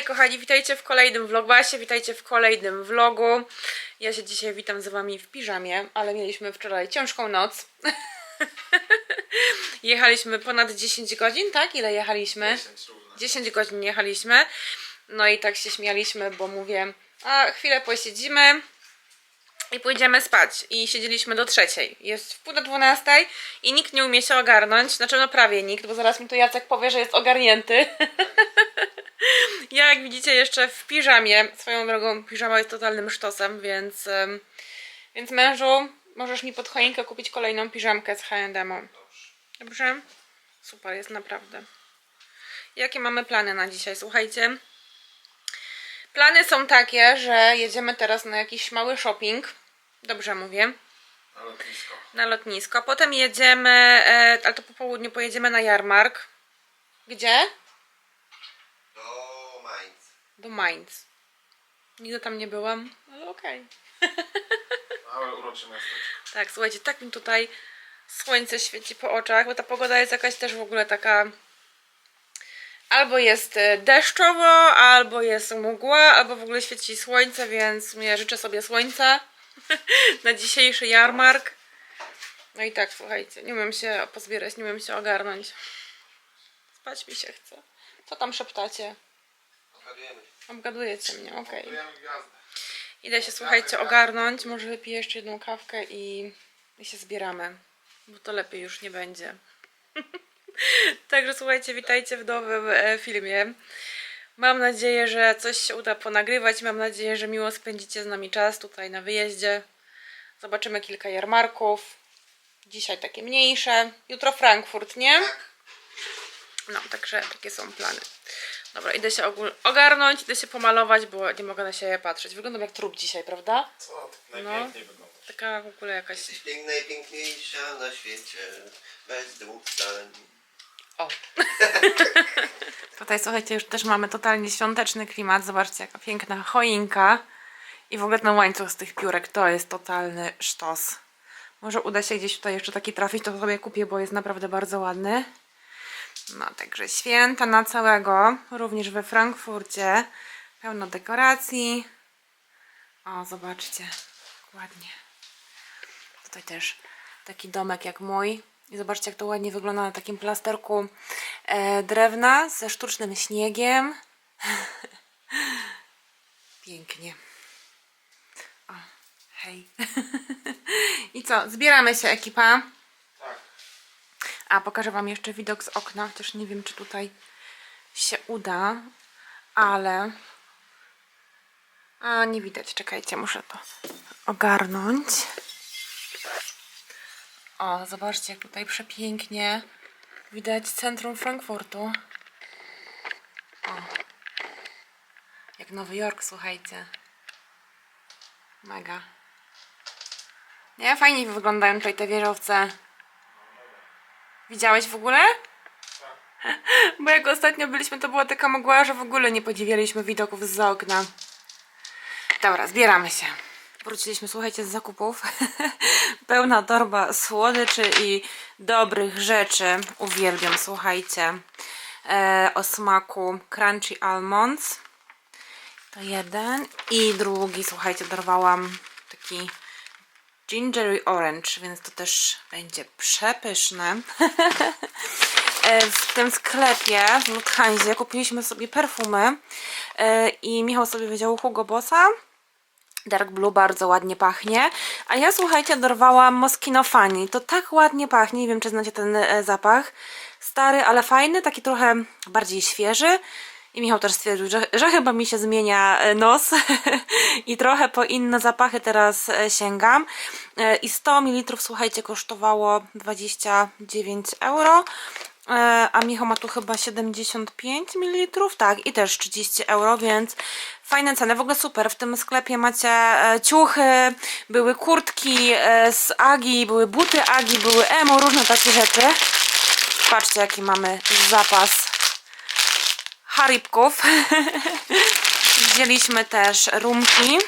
Hej kochani, witajcie w kolejnym vlogmasie, witajcie w kolejnym vlogu. Ja się dzisiaj witam z wami w piżamie, ale mieliśmy wczoraj ciężką noc. Jechaliśmy ponad 10 godzin, tak? Ile jechaliśmy? 10 godzin jechaliśmy. No i tak się śmialiśmy, bo mówię, a chwilę posiedzimy i pójdziemy spać. I siedzieliśmy do trzeciej. Jest w pół do dwunastej i nikt nie umie się ogarnąć. Znaczy no prawie nikt, bo zaraz mi tu Jacek powie, że jest ogarnięty. Ja jak widzicie jeszcze w piżamie, swoją drogą piżama jest totalnym sztosem, więc, więc mężu, możesz mi pod choinkę kupić kolejną piżamkę z H&M. Dobrze? Super, jest naprawdę. Jakie mamy plany na dzisiaj? Słuchajcie. Plany są takie, że jedziemy teraz na jakiś mały shopping. Dobrze mówię. Na lotnisko. Na lotnisko. Potem jedziemy, e, ale to po południu pojedziemy na jarmark. Gdzie? Do Mainz. Nigdy tam nie byłam, ale okej. Małe urocze miasteczko. Tak, słuchajcie, tak mi tutaj słońce świeci po oczach, bo ta pogoda jest jakaś też w ogóle taka. Albo jest e, deszczowo, albo jest mgła, albo w ogóle świeci słońce, więc ja życzę sobie słońca na dzisiejszy jarmark. No i tak, słuchajcie, nie umiem się pozbierać, nie umiem się ogarnąć. Spać mi się chce. Co tam szeptacie? Okradujemy się. Obgadujecie mnie, okej. Gwiazdę. Idę się, słuchajcie, ogarnąć. Może wypiję jeszcze jedną kawkę i, i się zbieramy. Bo to lepiej już nie będzie. Także słuchajcie, witajcie w nowym e, filmie. Mam nadzieję, że coś się uda ponagrywać. Mam nadzieję, że miło spędzicie z nami czas tutaj na wyjeździe. Zobaczymy kilka jarmarków. Dzisiaj takie mniejsze. Jutro Frankfurt, nie? No, także takie są plany. Dobra, idę się ogól- ogarnąć, idę się pomalować, bo nie mogę na siebie patrzeć. Wyglądam jak trup dzisiaj, prawda? Co ty najpiękniej wyglądasz. Taka w ogóle jakaś... Jesteś piękna i piękniejsza na świecie, bez dwóch zdań. O! Tutaj słuchajcie, już też mamy totalnie świąteczny klimat. Zobaczcie, jaka piękna choinka. I w ogóle ten łańcuch z tych piórek to jest totalny sztos. Może uda się gdzieś tutaj jeszcze taki trafić, to sobie kupię, bo jest naprawdę bardzo ładny. No, także święta na całego, również we Frankfurcie. Pełno dekoracji. O, zobaczcie, ładnie. Tutaj też taki domek jak mój. I zobaczcie, jak to ładnie wygląda na takim plasterku e, drewna ze sztucznym śniegiem. Pięknie. O, hej. I co, zbieramy się, ekipa. A pokażę Wam jeszcze widok z okna, chociaż nie wiem, czy tutaj się uda, ale. A nie widać, czekajcie, muszę to ogarnąć. O, zobaczcie, jak tutaj przepięknie widać centrum Frankfurtu. O, jak Nowy Jork, słuchajcie. Mega. Nie, fajnie wyglądają tutaj te wieżowce. Widziałeś w ogóle? Bo jak ostatnio byliśmy, to była taka mgła, że w ogóle nie podziwialiśmy widoków z okna. Dobra, zbieramy się. Wróciliśmy, słuchajcie, z zakupów. Pełna torba słodyczy i dobrych rzeczy. Uwielbiam, słuchajcie. E, o smaku Crunchy Almonds. To jeden. I drugi, słuchajcie, dorwałam taki Gingery Orange, więc to też będzie przepyszne. E, w tym sklepie w Lufthansie kupiliśmy sobie perfumy e, i Michał sobie wziął Hugo Bossa. Dark Blue bardzo ładnie pachnie. A ja słuchajcie, dorwałam Moschino Fanny. To tak ładnie pachnie, nie wiem czy znacie ten e, zapach. Stary, ale fajny, taki trochę bardziej świeży. I Michał też stwierdził, że, że chyba mi się zmienia e, nos i trochę po inne zapachy teraz e, sięgam. E, I 100 ml słuchajcie kosztowało 29 euro. A Michał ma tu chyba 75 ml, tak, i też 30 euro, więc fajne ceny, w ogóle super. W tym sklepie macie ciuchy, były kurtki z Agi, były buty Agi, były emo, różne takie rzeczy. Patrzcie, jaki mamy zapas haribków. Wzięliśmy też rumki,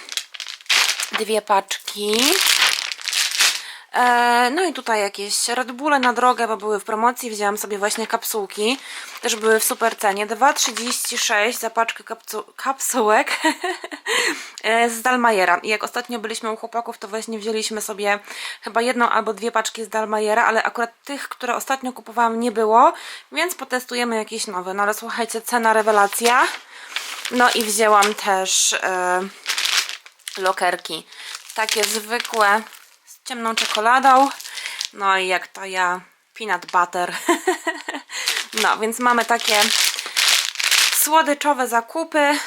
dwie paczki. E, no i tutaj jakieś Red Bulle na drogę, bo były w promocji. Wzięłam sobie właśnie kapsułki. Też były w super cenie. 2,36 za paczkę kapsu kapsułek e, z Dalmajera. I jak ostatnio byliśmy u chłopaków, to właśnie wzięliśmy sobie chyba jedną albo dwie paczki z Dalmajera, ale akurat tych, które ostatnio kupowałam nie było, więc potestujemy jakieś nowe. No ale słuchajcie, cena rewelacja. No i wzięłam też e, lokerki. Takie zwykłe ciemną czekoladą. No i jak to ja, peanut butter. no więc mamy takie słodyczowe zakupy,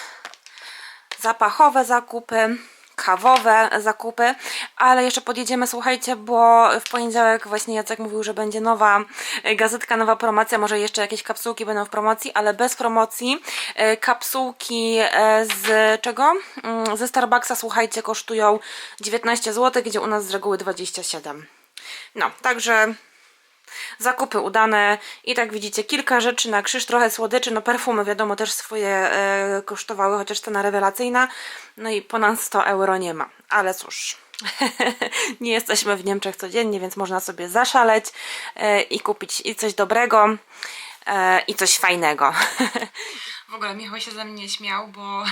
zapachowe zakupy, kawowe zakupy, ale jeszcze podjedziemy, słuchajcie, bo w poniedziałek właśnie Jacek mówił, że będzie nowa e, gazetka, nowa promocja, może jeszcze jakieś kapsułki będą w promocji, ale bez promocji. E, Kapsułki e, z czego? Mm, Ze Starbucksa, słuchajcie, kosztują 19 zł, gdzie u nas z reguły 27. No, także zakupy udane i tak widzicie kilka rzeczy na krzyż, trochę słodyczy, no perfumy wiadomo też swoje e, kosztowały, chociaż cena rewelacyjna, no i ponad 100 euro nie ma, ale cóż, nie jesteśmy w Niemczech codziennie, więc można sobie zaszaleć e, i kupić i coś dobrego e, i coś fajnego. W ogóle Michał się ze mnie śmiał, bo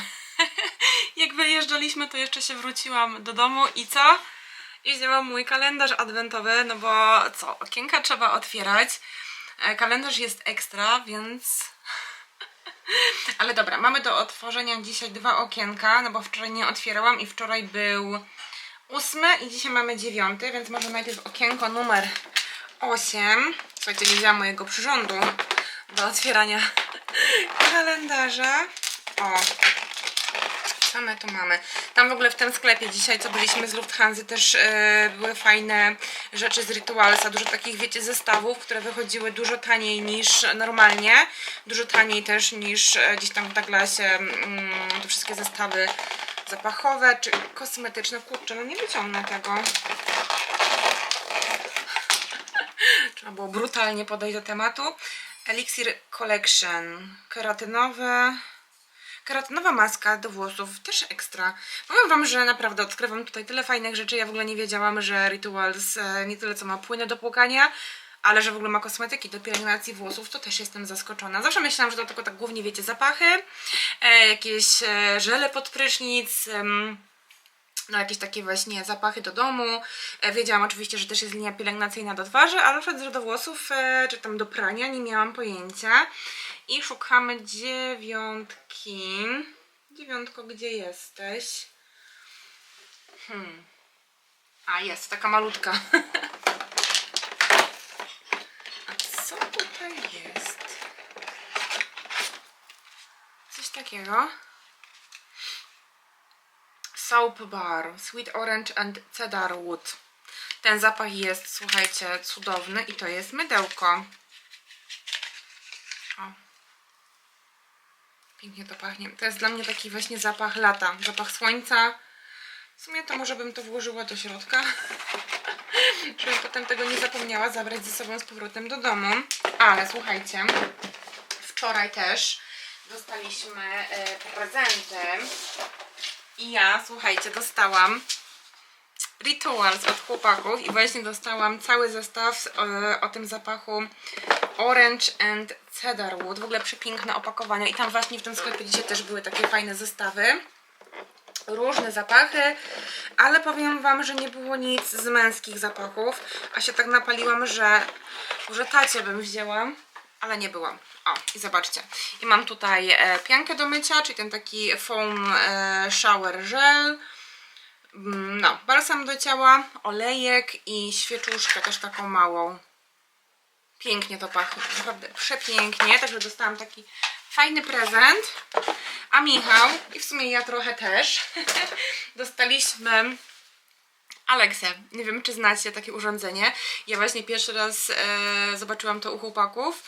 jak wyjeżdżaliśmy, to jeszcze się wróciłam do domu i co? I wzięłam mój kalendarz adwentowy, no bo co, okienka trzeba otwierać. E, Kalendarz jest ekstra, więc... Ale dobra, mamy do otworzenia dzisiaj dwa okienka, no bo wczoraj nie otwierałam i wczoraj był ósmy i dzisiaj mamy dziewiąty, więc może najpierw okienko numer 8. Słuchajcie, nie wzięłam mojego przyrządu do otwierania kalendarza. O, co my tu mamy? Tam w ogóle w tym sklepie dzisiaj, co byliśmy z Lufthansa, też e, były fajne rzeczy z Ritualsa. Dużo takich, wiecie, zestawów, które wychodziły dużo taniej niż normalnie. Dużo taniej też niż e, gdzieś tam w Douglasie mm, te wszystkie zestawy zapachowe czy kosmetyczne. Kurczę, no nie wyciągnę tego. Trzeba było brutalnie podejść do tematu. Elixir Collection. Keratynowe. Keratynowa maska do włosów, też ekstra. Powiem Wam, że naprawdę odkrywam tutaj tyle fajnych rzeczy. Ja w ogóle nie wiedziałam, że Rituals e, nie tyle co ma płyny do płukania, ale że w ogóle ma kosmetyki do pielęgnacji włosów, to też jestem zaskoczona. Zawsze myślałam, że to tylko tak głównie, wiecie, zapachy, e, jakieś e, żele pod prysznic, no jakieś takie właśnie zapachy do domu. E, Wiedziałam oczywiście, że też jest linia pielęgnacyjna do twarzy, ale na przykład, do włosów czy tam do prania nie miałam pojęcia. I szukamy dziewiątki. Dziewiątko, gdzie jesteś? Hmm. A, jest, taka malutka. A co tutaj jest? Coś takiego. Soap Bar, Sweet Orange and Cedar Wood. Ten zapach jest, słuchajcie, cudowny i to jest mydełko. O. Pięknie to pachnie. To jest dla mnie taki właśnie zapach lata, zapach słońca. W sumie to może bym to włożyła do środka, żebym potem tego nie zapomniała zabrać ze sobą z powrotem do domu. Ale słuchajcie, wczoraj też dostaliśmy e, prezenty. I ja, słuchajcie, dostałam Rituals od chłopaków i właśnie dostałam cały zestaw e, o tym zapachu Orange and Cedarwood. W ogóle przepiękne opakowania i tam właśnie w tym sklepie dzisiaj też były takie fajne zestawy. Różne zapachy, ale powiem Wam, że nie było nic z męskich zapachów, a się tak napaliłam, że może tacie bym wzięła, ale nie byłam. O, i zobaczcie. I mam tutaj e, piankę do mycia, czyli ten taki foam e, shower gel. Mm, No, balsam do ciała, olejek i świeczuszkę też taką małą. Pięknie to pachnie, naprawdę przepięknie. Także dostałam taki fajny prezent. A Michał, i w sumie ja trochę też, dostaliśmy Aleksę. Nie wiem, czy znacie takie urządzenie. Ja właśnie pierwszy raz e, zobaczyłam to u chłopaków.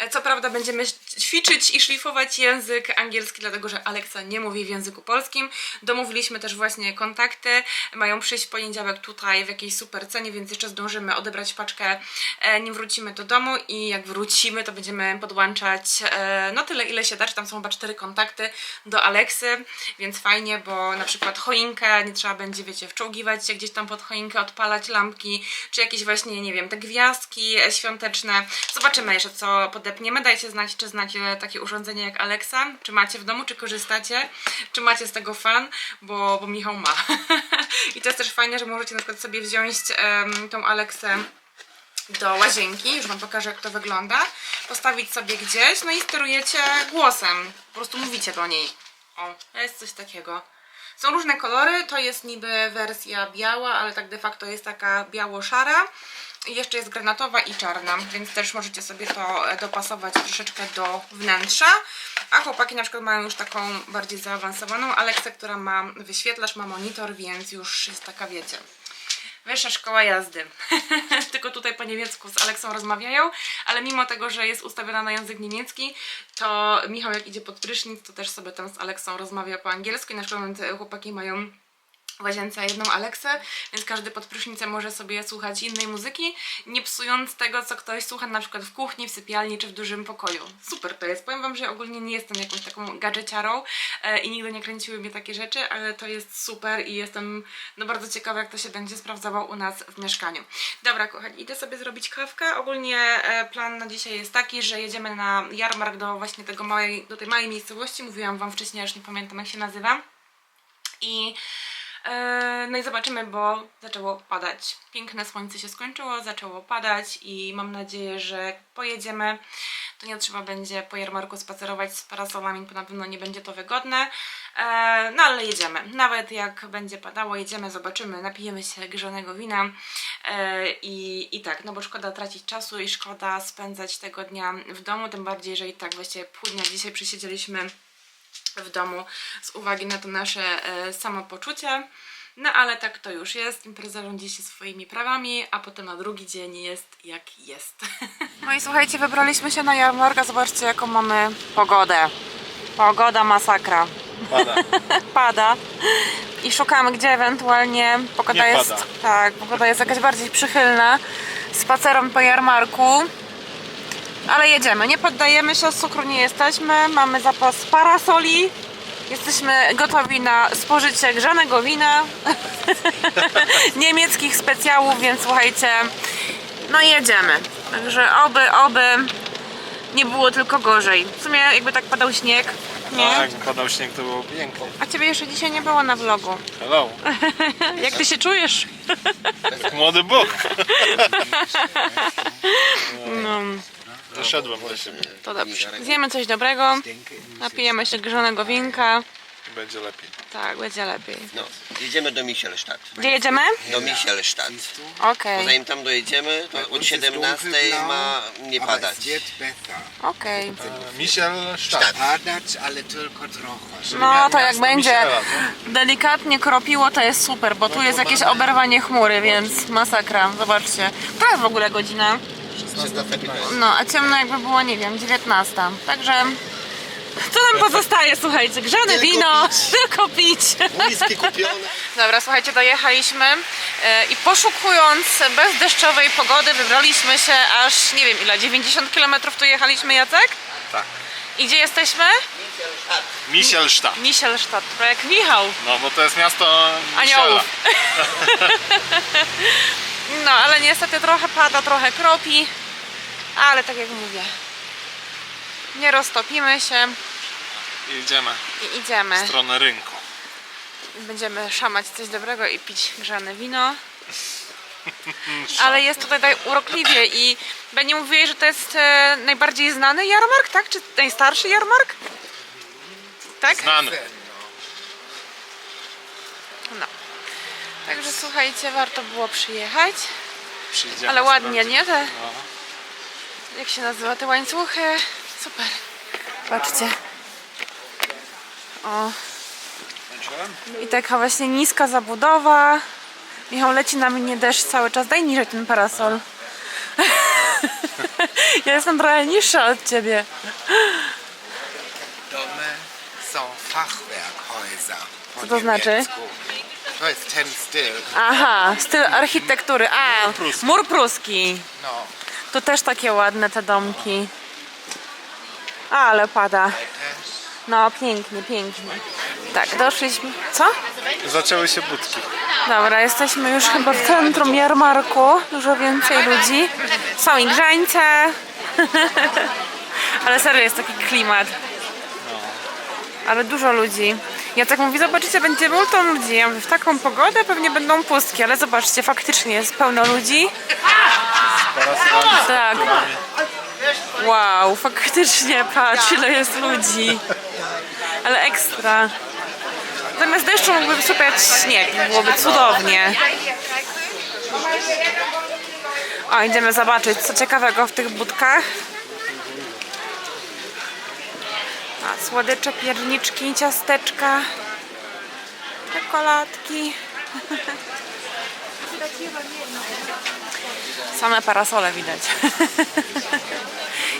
E, Co prawda będziemy ćwiczyć i szlifować język angielski, dlatego że Aleksa nie mówi w języku polskim. Domówiliśmy też właśnie kontakty. Mają przyjść w poniedziałek tutaj w jakiejś super cenie, więc jeszcze zdążymy odebrać paczkę, e, nim wrócimy do domu i jak wrócimy, to będziemy podłączać e, no tyle, ile się da, tam są chyba cztery kontakty do Aleksy, więc fajnie, bo na przykład choinkę nie trzeba będzie, wiecie, wczołgiwać się gdzieś tam pod choinkę, odpalać lampki, czy jakieś właśnie, nie wiem, te gwiazdki świąteczne. Zobaczymy jeszcze, co podepniemy. Dajcie znać, czy znacie takie urządzenie jak Alexa, czy macie w domu, czy korzystacie, czy macie z tego fan, bo, bo Michał ma. I to jest też fajne, że możecie na przykład sobie wziąć em, tą Alexę do łazienki, już Wam pokażę jak to wygląda, postawić sobie gdzieś, no i sterujecie głosem, po prostu mówicie do niej. O, jest coś takiego. Są różne kolory, to jest niby wersja biała, ale tak de facto jest taka biało-szara. Jeszcze jest granatowa i czarna, więc też możecie sobie to e, dopasować troszeczkę do wnętrza. A chłopaki na przykład mają już taką bardziej zaawansowaną Alexę, która ma wyświetlacz, ma monitor, więc już jest taka, wiecie, Wyższa szkoła jazdy. Tylko tutaj po niemiecku z Aleksą rozmawiają, ale mimo tego, że jest ustawiona na język niemiecki, to Michał jak idzie pod prysznic, to też sobie tam z Aleksą rozmawia po angielsku i na przykład te chłopaki mają w łazience jedną Aleksę, więc każdy pod prysznicem może sobie słuchać innej muzyki, nie psując tego, co ktoś słucha na przykład w kuchni, w sypialni czy w dużym pokoju. Super to jest. Powiem Wam, że ogólnie nie jestem jakąś taką gadżeciarą e, i nigdy nie kręciły mnie takie rzeczy, ale to jest super i jestem no, bardzo ciekawa, jak to się będzie sprawdzało u nas w mieszkaniu. Dobra, kochani, idę sobie zrobić kawkę. Ogólnie e, plan na dzisiaj jest taki, że jedziemy na jarmark do właśnie tego małej, do tej małej miejscowości. Mówiłam Wam wcześniej, już nie pamiętam jak się nazywa. I no i zobaczymy, bo zaczęło padać. Piękne słońce się skończyło, zaczęło padać i mam nadzieję, że pojedziemy, to nie trzeba będzie po jarmarku spacerować z parasolami, bo na pewno nie będzie to wygodne. E, no ale jedziemy. Nawet jak będzie padało, jedziemy, zobaczymy, napijemy się grzonego wina e, i, i tak, no bo szkoda tracić czasu i szkoda spędzać tego dnia w domu, tym bardziej, że i tak właściwie pół dnia dzisiaj przysiedzieliśmy w domu z uwagi na to nasze e, samopoczucie. No ale tak to już jest. Impreza rządzi się swoimi prawami, a potem na drugi dzień jest jak jest. No i słuchajcie, wybraliśmy się na jarmarka. Zobaczcie jaką mamy pogodę. Pogoda masakra. Pada. Pada. I szukamy gdzie ewentualnie pogoda Nie jest. pada. Tak, pogoda jest jakaś bardziej przychylna. Spacerom po jarmarku. Ale jedziemy, nie poddajemy się, z cukru nie jesteśmy, mamy zapas parasoli, jesteśmy gotowi na spożycie grzanego wina, niemieckich specjałów, więc słuchajcie, no jedziemy. Także oby, oby nie było tylko gorzej. W sumie jakby tak padał śnieg, nie? Tak, padał śnieg, to było pięknie. A ciebie jeszcze dzisiaj nie było na vlogu. Hello. Jak ty się czujesz? Młody Bóg. No, Doszedłem do siebie. to dobrze. Zjemy coś dobrego, napijemy się grzonego winka. Będzie lepiej. Tak, będzie lepiej. No, jedziemy do Michelstadt. Gdzie jedziemy? Do Michelstadt. Okej, Zanim tam dojedziemy, to od 17 ma nie padać. okej. E, Michel Stadt. Padać, ale tylko trochę. No to jak będzie delikatnie kropiło, to jest super, bo tu jest jakieś oberwanie chmury, więc masakra. Zobaczcie. To jest w ogóle godzina. 16.15. No, a ciemno jakby było, nie wiem, 19. Także co nam pozostaje, słuchajcie? Grzane Tylko wino, pić. tylko pić. Whisky kupione. Dobra, słuchajcie, dojechaliśmy e, i poszukując bezdeszczowej pogody wybraliśmy się aż, nie wiem ile, 90 km tu jechaliśmy, Jacek? Tak. I gdzie jesteśmy? Michel Stadt. Michelstadt, to jak Michał. No bo to jest miasto Aniołów. No, ale niestety trochę pada, trochę kropi, ale tak jak mówię, nie roztopimy się I idziemy i idziemy. w stronę rynku. Będziemy szamać coś dobrego i pić grzane wino. Ale jest tutaj, tutaj urokliwie i Beni mówiłeś, że to jest e, najbardziej znany jarmark, tak? Czy najstarszy jarmark? Tak? Znany. No. Także słuchajcie, warto było przyjechać. Przyjdziemy Ale ładnie, sprawdzić. nie? Te, No. Jak się nazywa te łańcuchy? Super. Patrzcie. O. I taka właśnie niska zabudowa. Michał leci na mnie deszcz cały czas. Daj niżej ten parasol. Ja jestem trochę niższa od ciebie. Domy są Fachwerkhäuser. Co to znaczy? To jest ten styl. Aha, styl architektury. A, pruski. mur pruski. No, Tu też takie ładne te domki. Ale pada. No, pięknie, pięknie. Tak, doszliśmy. Co? Zaczęły się budki. Dobra, jesteśmy już chyba w centrum jarmarku. Dużo więcej ludzi. Są i grzańce. Ale serio jest taki klimat. Ale dużo ludzi. Ja tak mówię, zobaczycie, będzie multum ludzi. Ja mówię, w taką pogodę pewnie będą pustki, ale zobaczcie, faktycznie jest pełno ludzi. Tak. Wow, faktycznie, patrz ile jest ludzi. Ale ekstra. Zamiast deszczu mógłby wysypać śnieg, byłoby cudownie. O, idziemy zobaczyć, co ciekawego w tych budkach. A, słodycze, pierniczki, ciasteczka, czekoladki. Same parasole widać.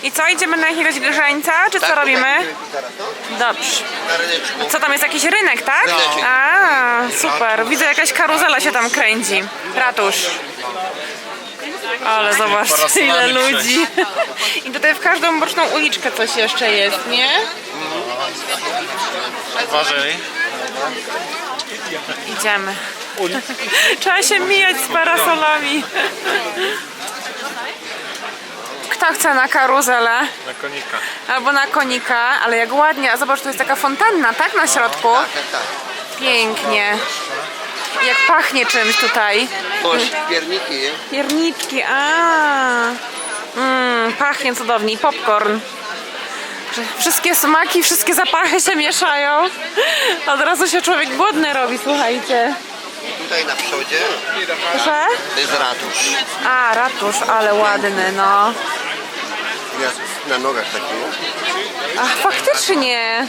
I co, idziemy na jakiegoś grzańca, czy co robimy? Dobrze. Na ryneczku. Co tam jest jakiś rynek, tak? No. A, super. Widzę jakaś karuzela się tam kręci. Ratusz. Ale zobaczcie ile parasolami ludzi. I tutaj w każdą boczną uliczkę coś jeszcze jest, nie? Uważaj. Idziemy. Trzeba się mijać z parasolami. Kto chce na karuzelę? Na konika. Albo na konika, ale jak ładnie. A zobacz, tu jest taka fontanna, tak? Na środku. Tak, tak, tak. Pięknie. Jak pachnie czymś tutaj. Pierniki, nie? A. Mm, pachnie cudownie. I popcorn. Wszystkie smaki, wszystkie zapachy się mieszają. Od razu się człowiek głodny robi, słuchajcie. Tutaj na przodzie Proszę? to jest ratusz. A, ratusz, ale ładny, no. Ja na nogach taki? Ach, faktycznie.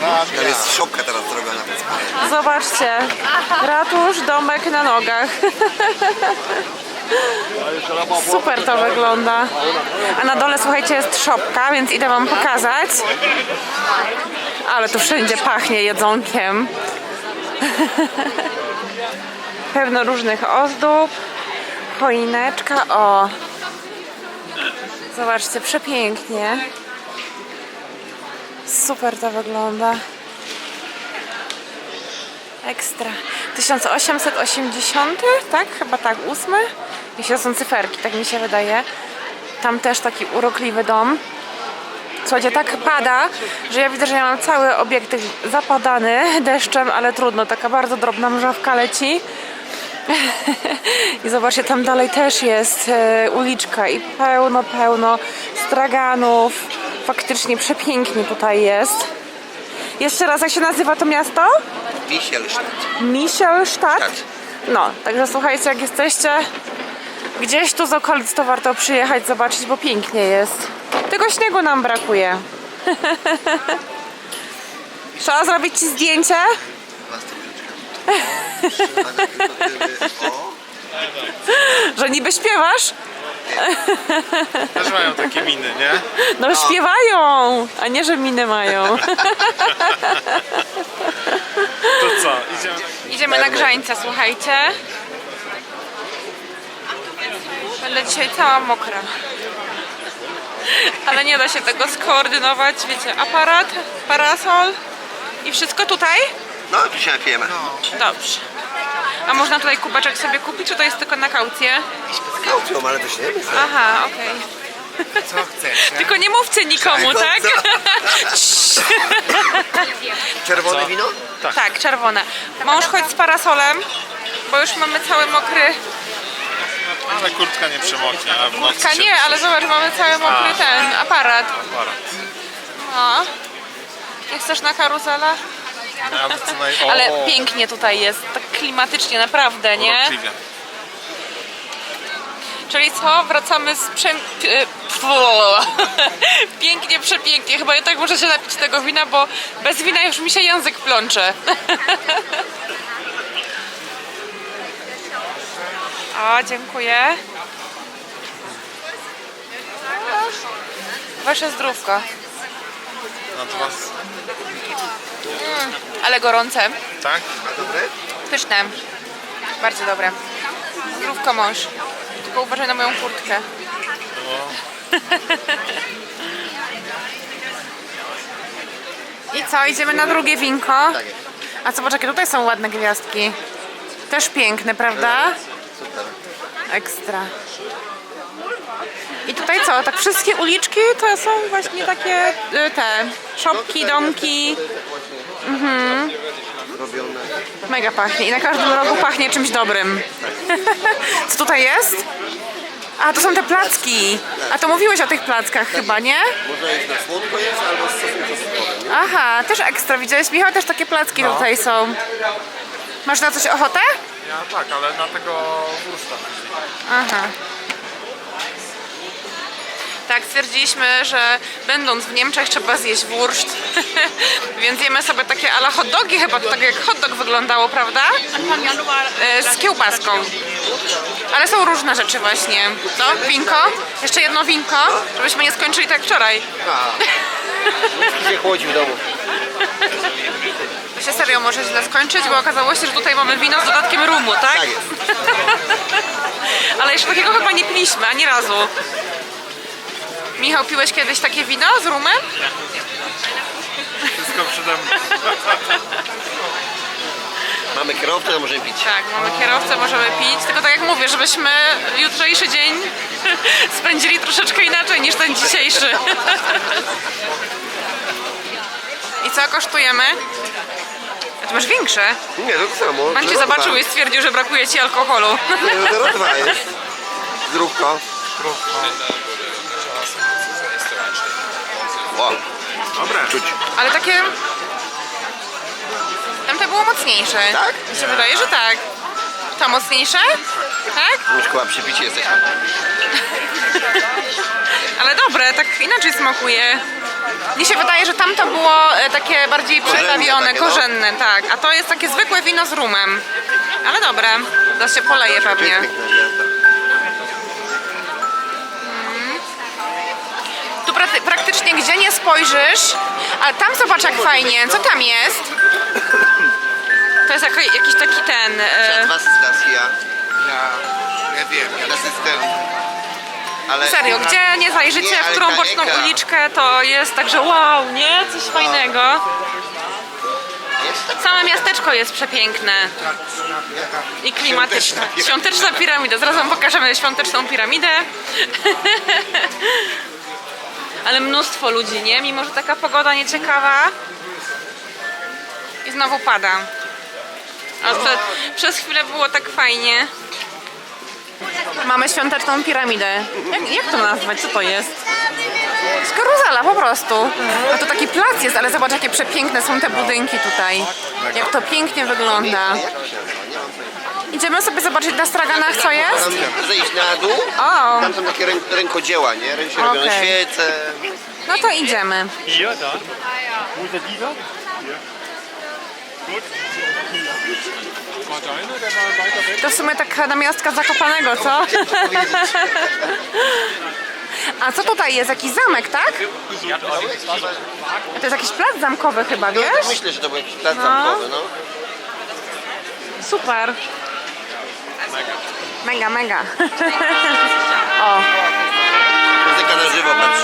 Tam jest szopka teraz zrobiona. Zobaczcie. Ratusz, domek na nogach. Super to wygląda. A na dole, słuchajcie, jest szopka, więc idę wam pokazać. Ale tu wszędzie pachnie jedzonkiem. Pełno różnych ozdób. Choineczka, o. Zobaczcie, przepięknie. Super to wygląda. Ekstra. 1880, tak? Chyba tak, ósmy? Jeśli to są cyferki, tak mi się wydaje. Tam też taki urokliwy dom. Słuchajcie, tak pada, że ja widzę, że ja mam cały obiektyw zapadany deszczem, ale trudno, taka bardzo drobna mrzawka leci. I zobaczcie, tam dalej też jest e, uliczka i pełno, pełno straganów. Faktycznie przepięknie tutaj jest. Jeszcze raz, jak się nazywa to miasto? Michelstadt. Michelstadt? Tak. No, także słuchajcie, jak jesteście gdzieś tu z okolic, to warto przyjechać, zobaczyć, bo pięknie jest. Tylko śniegu nam brakuje. Trzeba zrobić ci zdjęcie? Was troszeczkę. Ale tylko tyle. O, Że niby śpiewasz? Też mają takie miny, nie? No śpiewają, a nie, że miny mają. To co? Idziemy. Idziemy na grzańca, słuchajcie. Będę dzisiaj cała mokra. Ale nie da się tego skoordynować, wiecie, aparat, parasol i wszystko tutaj? No, tu się napijemy. Dobrze. A można tutaj kubeczek sobie kupić, czy to jest tylko na kaucję? Z kaucją, ale to się nie wiem. Aha, okej. Co chcecie? Tylko nie mówcie nikomu, Czego? tak? Czerwone Co? wino? tak, czerwone. Mąż chodź z parasolem, bo już mamy cały mokry. Ale kurtka nie przemoknie, a w nocy Kurtka się nie, ale zobacz, mamy cały mokry ten aparat. aparat. No. Nie chcesz na karuzelę? Ale pięknie tutaj jest, tak klimatycznie, naprawdę, nie? urokliwie. Czyli co? Wracamy z. Pięknie, przepięknie. Chyba ja tak muszę się napić tego wina, bo bez wina już mi się język plącze. O, dziękuję. Wasze zdrówko. To was... Ale gorące. Tak? Pyszne. Bardzo dobre. Zdrówko mąż. Tylko uważaj na moją kurtkę. I co, idziemy na drugie winko? Tak jest. A co, poczekaj, tutaj są ładne gwiazdki. Też piękne, prawda? Super. Ekstra. I tutaj co, tak wszystkie uliczki to są właśnie takie y, te szopki, domki. Robione. Mega pachnie i na każdym rogu pachnie czymś dobrym. Co tutaj jest? A, to są te placki. A to mówiłeś o tych plackach chyba, nie? Można jeść na słodko jest albo z sosem czosnkowym. nie? Aha, też ekstra. Widziałeś, Michał? Też takie placki tutaj są. Masz na coś ochotę? Ja tak, ale na tego wursta. Aha. Tak, stwierdziliśmy, że będąc w Niemczech trzeba zjeść wurszt. Więc jemy sobie takie ala hot dogi chyba, to tak jak hot dog wyglądało, prawda? E, Z kiełbaską. Ale są różne rzeczy właśnie. No, winko. Jeszcze jedno winko, żebyśmy nie skończyli tak jak wczoraj. się chłodzi w domu. To się serio może źle skończyć, bo okazało się, że tutaj mamy wino z dodatkiem rumu, tak? Tak jest. Ale jeszcze takiego chyba nie piliśmy, ani razu. Michał, piłeś kiedyś takie wino z rumem? Wszystko przede mną. Mamy kierowcę, to możemy pić. Tak, mamy kierowcę, możemy pić. Tylko tak jak mówię, żebyśmy jutrzejszy dzień spędzili troszeczkę inaczej niż ten dzisiejszy. I co kosztujemy? A ty masz większe. Nie, to samo. Pan cię zobaczył i stwierdził, że brakuje ci alkoholu. Nie, no zero dwa jest. Zdrówko. Wow. Dobre. Czuć. Ale takie... Tamte było mocniejsze. Tak? Mi się wydaje, że tak. To mocniejsze? Tak? Już chyba przypici jesteśmy. Ale dobre, tak inaczej smakuje. Mi się wydaje, że tamto było e, takie bardziej przyprawione, takie, no. korzenne, tak. A to jest takie zwykłe wino z rumem. Ale dobre. Zaraz się poleje pewnie. Piękna gwiazda. Tu pra- praktycznie gdzie nie spojrzysz, a tam zobacz jak fajnie. Co tam jest? To jest jaki, jakiś taki ten... E, Was? Ja, nie wiem. Ja der... Ale... serio, gdzie nie zajrzycie, Nie, w ale którą boczną Eka. uliczkę, to jest także wow, nie? Coś fajnego. Jest tak Całe miasteczko jest przepiękne. I klimatyczne. Świąteczna Świąteczna piramida. Zaraz wam pokażemy świąteczną piramidę. Ale mnóstwo ludzi, nie? Mimo, że taka pogoda nieciekawa. I znowu pada. A prze, przez chwilę było tak fajnie. Mamy świąteczną piramidę. Jak, jak to nazwać? Co to jest? Jest karuzela po prostu. A to taki plac jest, ale zobacz jakie przepiękne są te budynki tutaj. Jak to pięknie wygląda. Idziemy sobie zobaczyć na straganach co jest? Tam zejść na dół. O, Tam są takie rę, rękodzieła, nie? Ręcznie robione Okej. świece. no to idziemy. Hier, da. Wo ist der dieser? Hier. Gut. War deiner, der war weiter weg. To w sumie taka namiastka Zakopanego, co? A co tutaj jest? Jakiś zamek, tak? To jest jakiś plac zamkowy chyba, No, wiesz? tak myślę, że to był jakiś plac zamkowy, no. Super. Mega, mega. O, Muzyka na żywo, patrz.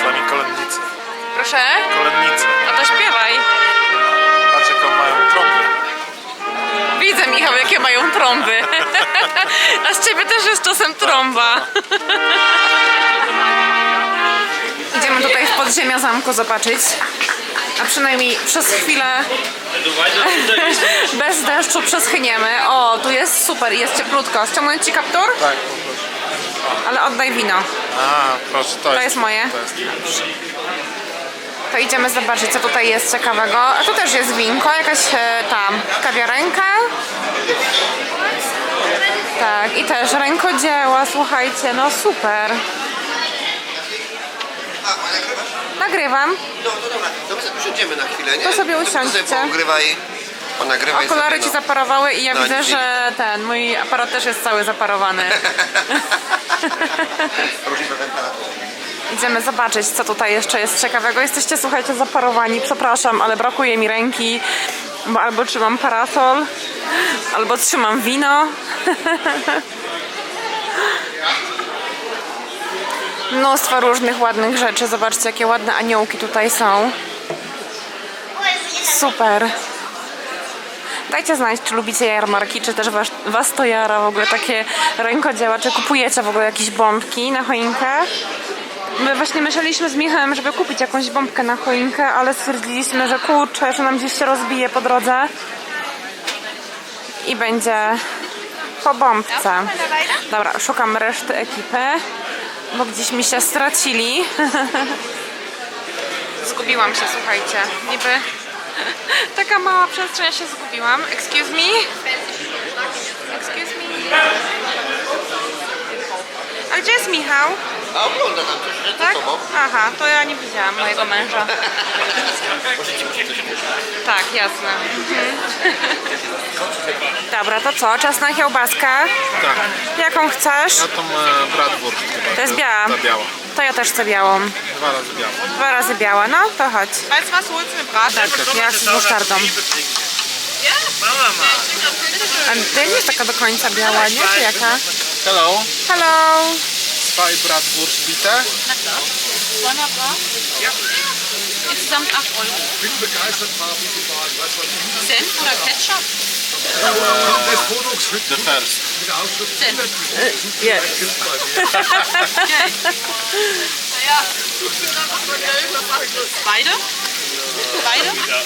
Z nami kolędnicy. proszę. Kolędnicy. No to śpiewaj. Patrz jaką mają trąby. Widzę, Michał, jakie mają trąby. A z ciebie też jest czasem trąba. Podziemia zamku zobaczyć. A przynajmniej przez chwilę bez deszczu przeschniemy. O, tu jest super, jest cieplutko. Ściągnąć ci kaptur? Tak, poproszę. Ale oddaj wino. A, proszę, to, To jest moje. To jest To idziemy zobaczyć, co tutaj jest ciekawego. A tu też jest winko, jakaś e, tam kawiarenka. Tak, i też rękodzieła, słuchajcie, no super. Nagrywam. No to dobra, to my sobie usiądziemy na chwilę, nie? To sobie To usiądźcie. sobie pogrywaj. Ponagrywaj Okulary sobie, ci no. zaparowały i ja No, widzę, że ten mój aparat też jest cały zaparowany. Różne temperatury. Idziemy zobaczyć, co tutaj jeszcze jest ciekawego. Jesteście, słuchajcie, zaparowani. Przepraszam, ale brakuje mi ręki, bo albo trzymam parasol, albo trzymam wino. Mnóstwo różnych ładnych rzeczy. Zobaczcie, jakie ładne aniołki tutaj są. Super. Dajcie znać, czy lubicie jarmarki, czy też was, was to jara w ogóle takie rękodzieła, czy kupujecie w ogóle jakieś bombki na choinkę. My właśnie myśleliśmy z Michałem, żeby kupić jakąś bombkę na choinkę, ale stwierdziliśmy, że kurczę, że nam gdzieś się rozbije po drodze i będzie po bombce. Dobra, szukam reszty ekipy, bo gdzieś mi się stracili. Zgubiłam się, słuchajcie. Niby taka mała przestrzeń, ja się zgubiłam. Excuse me? Excuse me? A gdzie jest Michał? A ogląda tam coś, że Tak? to tobą. Aha, to ja nie widziałam mojego męża. Tak, jasne. Mhm. Dobra, to co? Czas na kiełbaskę? Tak. Jaką chcesz? Ja tą e, chyba. To jest biała. Ta biała. To ja też chcę białą. Dwa razy biała. Dwa razy biała, no to chodź. Du was, holst du? Tak, ja z musztardą. A to nie jest taka do końca biała, nie? Czy jaka? Hello. Hello! zwei Bratwurst bitte. Na klar. Wunderbar. Ja. Insgesamt 8 Euro. Ich bin begeistert, war wie Sie waren. Weißt ich. Senf oder Ketchup? Äh, Des Fotos mit der First. Mit der Aufschrift. Äh, Beide? Beide? Ja, genau.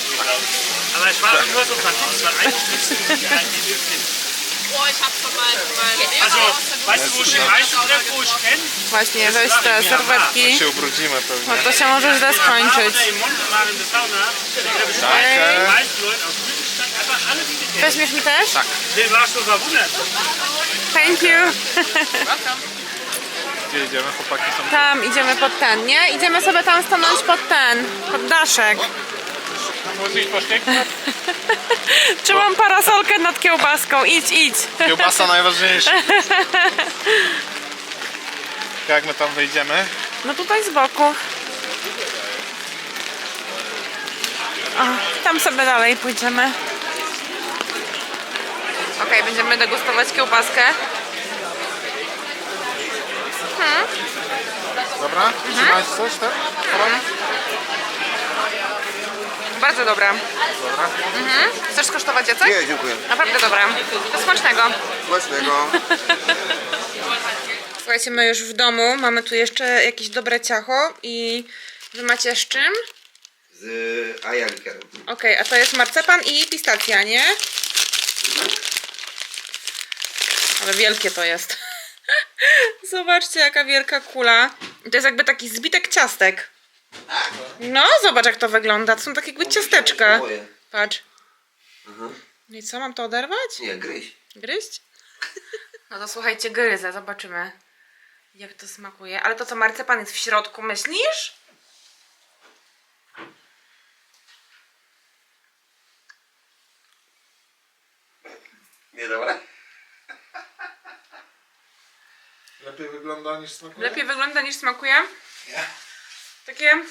Aber es waren nur so ein paar Tipps, weil eigentlich gibt es nicht Boah, ich hab schon mal, mal Also, weißt du, wo ich den Eisbreff, wo ich kenne? Właśnie, weź te serwetki, Się ubrudzimy pewnie. bo to się może źle skończyć. Danke. die du kennst. Weźmiesz mi też? Tak. Warst verwundert. Thank you. Gdzie idziemy? Chłopaki są Tam idziemy pod ten, nie? Idziemy sobie tam stanąć pod ten, pod daszek. Muss ich verstecken? Trzymam parasolkę nad kiełbaską, idź, idź. Kiełbasa najważniejsza. Jak my tam wejdziemy? No tutaj z boku. O, tam sobie dalej pójdziemy. Okej, będziemy degustować kiełbaskę. Dobra? Trzymasz coś tak? Bardzo dobra. Dobra. Mhm. Chcesz skosztować Jacek? Nie, dziękuję. Naprawdę dobra. Do smacznego. Smacznego. Słuchajcie, my już w domu. Mamy tu jeszcze jakieś dobre ciacho i wy macie z czym? Z ajankiem. Okej, a to jest marcepan i pistacja, nie? Ale wielkie to jest. Zobaczcie, jaka wielka kula. I To jest jakby taki zbitek ciastek. No, zobacz jak to wygląda. To są takie jakby ciasteczka. Moje. Patrz. No i co, mam to oderwać? Nie, gryź. Gryźć? No to słuchajcie, gryzę, zobaczymy jak to smakuje. Ale to co, marcepan jest w środku, myślisz? Nie, dobra? Lepiej wygląda niż smakuje? Lepiej wygląda niż smakuje. Takie... Mm.